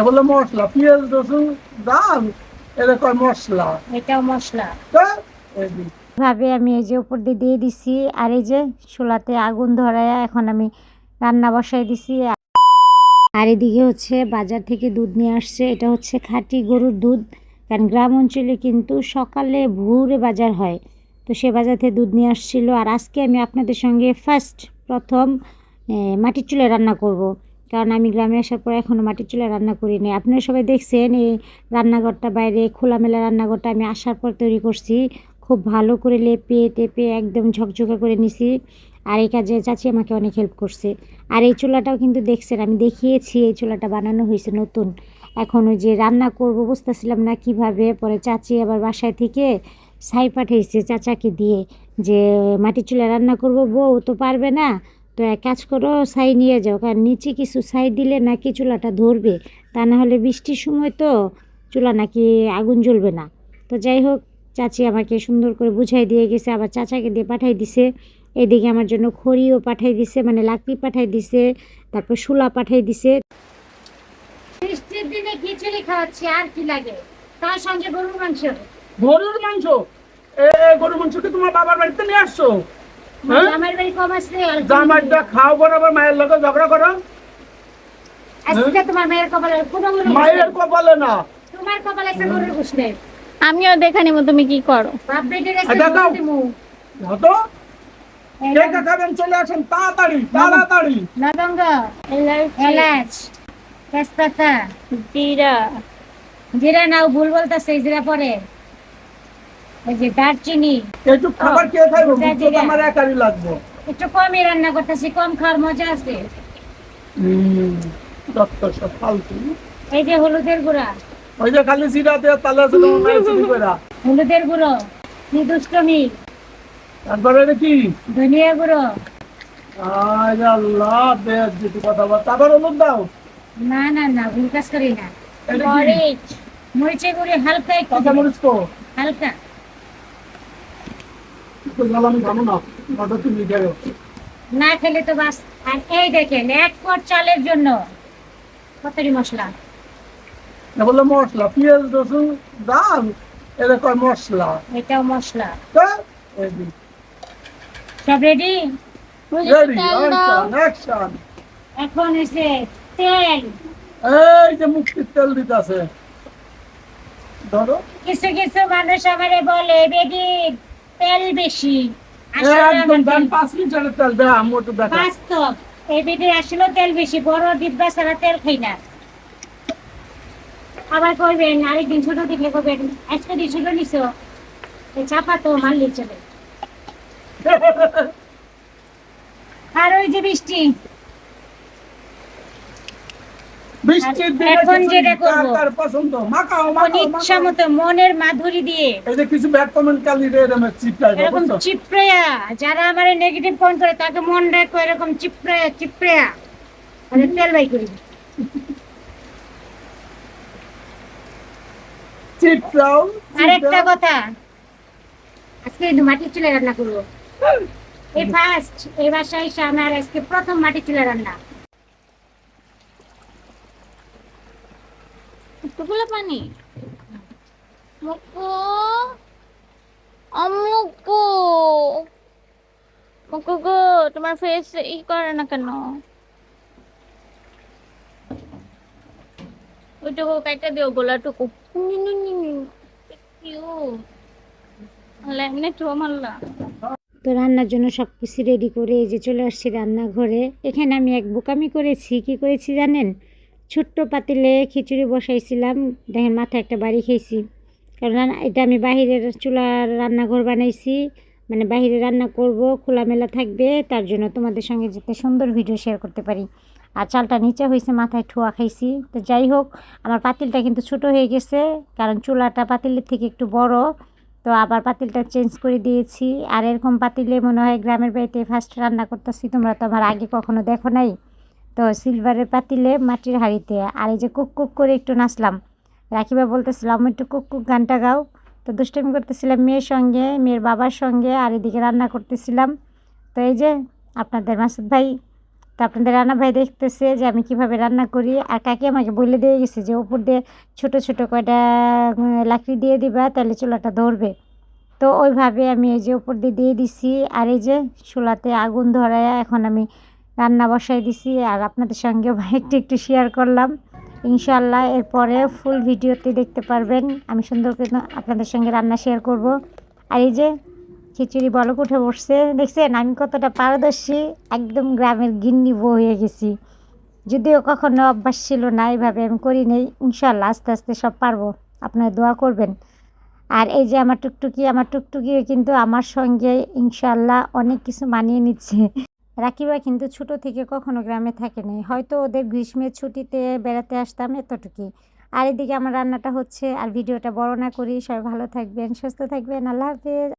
বলল মশলা পেঁয়াজ রসুন দাম এটা কয় মশলা? এটাও মশলা। ভাবে আমি এই যে উপর দিয়ে দিয়ে দিছি আর এই যে চুলাতে আগুন ধরায় এখন আমি রান্না বসাই দিছি। আর এদিকে হচ্ছে বাজার থেকে দুধ নিয়ে আসছে এটা হচ্ছে খাঁটি গরুর দুধ। কারণ গ্রাম অঞ্চলে কিন্তু সকালে ভোরে বাজার হয় তো সে বাজার থেকে দুধ নিয়ে আসছিল। আর আজকে আমি আপনাদের সঙ্গে ফার্স্ট প্রথম মাটির চুলে রান্না করব। কারণ আমি গ্রামে আসার পর এখনও মাটির চুলা রান্না করিনি আপনারা সবাই দেখছেন এই রান্নাঘরটা বাইরে খোলামেলা রান্নাঘরটা আমি আসার পর তৈরি করছি। খুব ভালো করে লেপে, টেপে একদম ঝকঝকে করে নিছি। আর এই কাজে চাচি আমাকে অনেক হেল্প করছে। আর এই চুলাটাও কিন্তু দেখছেন, আমি দেখিয়েছি এই চুলাটা বানানো হয়েছে নতুন। এখন ওই যে রান্না করব বুঝতেছিলাম না কীভাবে, পরে চাচি আবার বাসায় থেকে ছাই পাঠিয়েছে চাচাকে দিয়ে যে মাটির চুলা রান্না করব, বউ তো পারবে না। তো এক কাজ করো ছাই নিয়ে যাও। কারণ নিচে কিছু ছাই দিলে নাকি চুলাটা ধরবে। তা না হলে বৃষ্টির সময় তো চুলা নাকি আগুন জ্বলবে না। তো যাই হোক চাচি আমাকে সুন্দর করে বুঝাই দিয়ে গেছে আবার চাচাকে দিয়ে পাঠাই দিছে। এদিকে আমার জন্য খড়িও পাঠাই দিছে মানে লাকড়ি পাঠাই দিছে তারপর শুলা পাঠাই দিছে। বৃষ্টির দিনে খিচুড়ি খাওয়াচ্ছি আর কি লাগে? তার সঙ্গে গরুর মাংস? গরুর মাংস? এ গরুর মাংস কি তোমার বাবার বাড়িতে নিয়ে আসছো? হ্যাঁ? বাড়ি কম আছে জামাইটা খাও করো আবার মায়ের লোকে ঝগড়া করো। আজকে তোমার মায়ের কপালে কোনো গরুর গোশত মায়ের কপালে না। তোমার কপালে আছে গরুর গোশত নেই। আমিও দেখে নিব তুমি কি করো? চলে আসেন তাড়াতাড়ি তাড়াতাড়ি। লবঙ্গ এলাচ তেজপাতা। জিরা। জিরা নাও ভুল বলতেছে জিরা পরে। এই যে দারচিনি। এইটুক খাবার কে খাইবো তো জিরা। আমার একারই লাগবো। একটু কমই রান্না করতেছি কম খাওয়ার মজা আছে। হুম যত সব ফালতু। এই যে হলুদের গুঁড়া। ওই যে খালি জিরা দিয়ে তালে আছে তোমার মায়ের চিনি করে হলুদের গুঁড়ো কি দুষ্টমি তারপরে এটা কি? ধনিয়া গুঁড়ো। আয় আল্লাহ বেশ যেটি কথা বল। তারপর হলুদ দাও। না না না ভুল কাজ করি না। এটা কি? মরিচ। মরিচে গুঁড়ি হালকা একটু হালকা। আমি না খেলে তো বাস। আর এই দেখেন এক পট চালের জন্য কতরি মশলা? বলল মশলা পেঁয়াজ রসুন দাম এটা কয় মশলা? এটাও মশলা। তা এই যে, সব রেডি ready, তেল দাও। action, action. এখন এসে তেল। এই যে মুক্তির তেল দিতেছে। ধরো। কিছু কিছু মানুষ আমারে বলে বেবি তেল বেশি। একদম আমার পাঁচ লিটারের তেল দেয় আমি দেখা বাস্তব। এই বেবি আসলে তেল বেশি বড় ডিব্বা ছাড়া তেল খাই না। আবার আরেকদিন ছোট দেখলে আজকে দিন ছোট নিছো। এই চাপা তো মারলি চলে আর ওই যে বৃষ্টি বৃষ্টির দিনে এখন যেটা কার করব। পছন্দ। মাখাও মাখাও ইচ্ছা মতো মনের মাধুরী দিয়ে। এই যে কিছু ব্যাড কমেন্ট কালি রে এরকম চিপটাই এরকম বুঝছ? যারা আমার নেগেটিভ পয়েন্ট করে তাকে মন রাখো এরকম চিপড়েয়া চিপড়েয়া। মানে তেল বাই করি। চিপটাও আর একটা কথা। আজকে এই মাটির চুলে রান্না করব। এই ফার্স্ট এই বাসায় এসে আমার আজকে প্রথম মাটির চুলে রান্না। এতগুলো পানি মুকু অমুকু মুকু গো তোমার ফেস ই করে না কেন ওইটুকু কাইটা দিও গোলাটুকু এমনি ঠো মারলা তো রান্নার জন্য সব কিছু রেডি করে এই যে চলে আসছি রান্নাঘরে এখানে আমি এক বোকামি করেছি কি করেছি জানেন ছোট্ট পাতিলে খিচুড়ি বসাইছিলাম। দেখেন মাথায় একটা বাড়ি খেয়েছি। কারণ এটা আমি বাহিরের চুলার রান্নাঘর বানাইছি। মানে বাইরে রান্না করব, খোলামেলা থাকবে। তার জন্য তোমাদের সঙ্গে যাতে সুন্দর ভিডিও শেয়ার করতে পারি। আর চালটা নিচে হয়েছে মাথায় ঠোয়া খাইছি। তো যাই হোক, আমার পাতিলটা কিন্তু ছোট হয়ে গেছে। কারণ চুলাটা পাতিলের থেকে একটু বড়। তো আবার পাতিলটা চেঞ্জ করে দিয়েছি। আর এরকম পাতিলে মনে হয় গ্রামের বাড়িতে ফার্স্ট রান্না করতেছি। তোমরা তো আমার আগে কখনো দেখো নাই। তো সিলভারের পাতিলে মাটির হাঁড়িতে। আর এই যে কুক কুক করে একটু নাচলাম। রাখিবা বলতেছিলাম একটু কুক কুক গানটা গাও। তো দুষ্টমি করতেছিলাম মেয়ের সঙ্গে, মেয়ের বাবার সঙ্গে, আর এদিকে রান্না করতেছিলাম। তো এই যে আপনাদের মাসুদ ভাই, তো আপনাদের রান্না ভাই দেখতেছে যে আমি কীভাবে রান্না করি। আর কাকি আমাকে বলে দিয়ে গেছে যে, উপর দিয়ে ছোট ছোট কয়টা লাকড়ি দিয়ে দিবা, তাহলে চুলাটা ধরবে। তো ওইভাবে আমি এই যে উপর দিয়ে দিয়ে দিছি। আর এই যে চুলাতে আগুন ধরায় এখন আমি রান্না বসাই দিছি আর আপনাদের সঙ্গে একটু একটু শেয়ার করলাম। ইনশাল্লাহ এরপরে ফুল ভিডিওতে দেখতে পারবেন। আমি সুন্দর করে আপনাদের সঙ্গে রান্না শেয়ার করব। আর এই যে খিচুড়ি বলক উঠে বসছে, দেখছেন? আমি কতটা পারদর্শী, একদম গ্রামের গিন্নি বউ হয়ে গেছি। যদিও কখনো অভ্যাস ছিল না এইভাবে আমি করি নেই। ইনশাল্লাহ আস্তে আস্তে সব পারব। আপনারা দোয়া করবেন। আর এই যে আমার টুকটুকি, আমার টুকটুকিও কিন্তু আমার সঙ্গে ইনশাল্লাহ অনেক কিছু মানিয়ে নিচ্ছে। রাকিবা কিন্তু ছোট থেকে কখনো গ্রামে থাকেনি। হয়তো ওদের গ্রীষ্মের ছুটিতে বেড়াতে আসতাম এতটুকুই। আর এদিকে আমার রান্নাটা হচ্ছে, আর ভিডিওটা বড় না করি। সবাই ভালো থাকবেন, সুস্থ থাকবেন। আল্লাহ হাফেজ।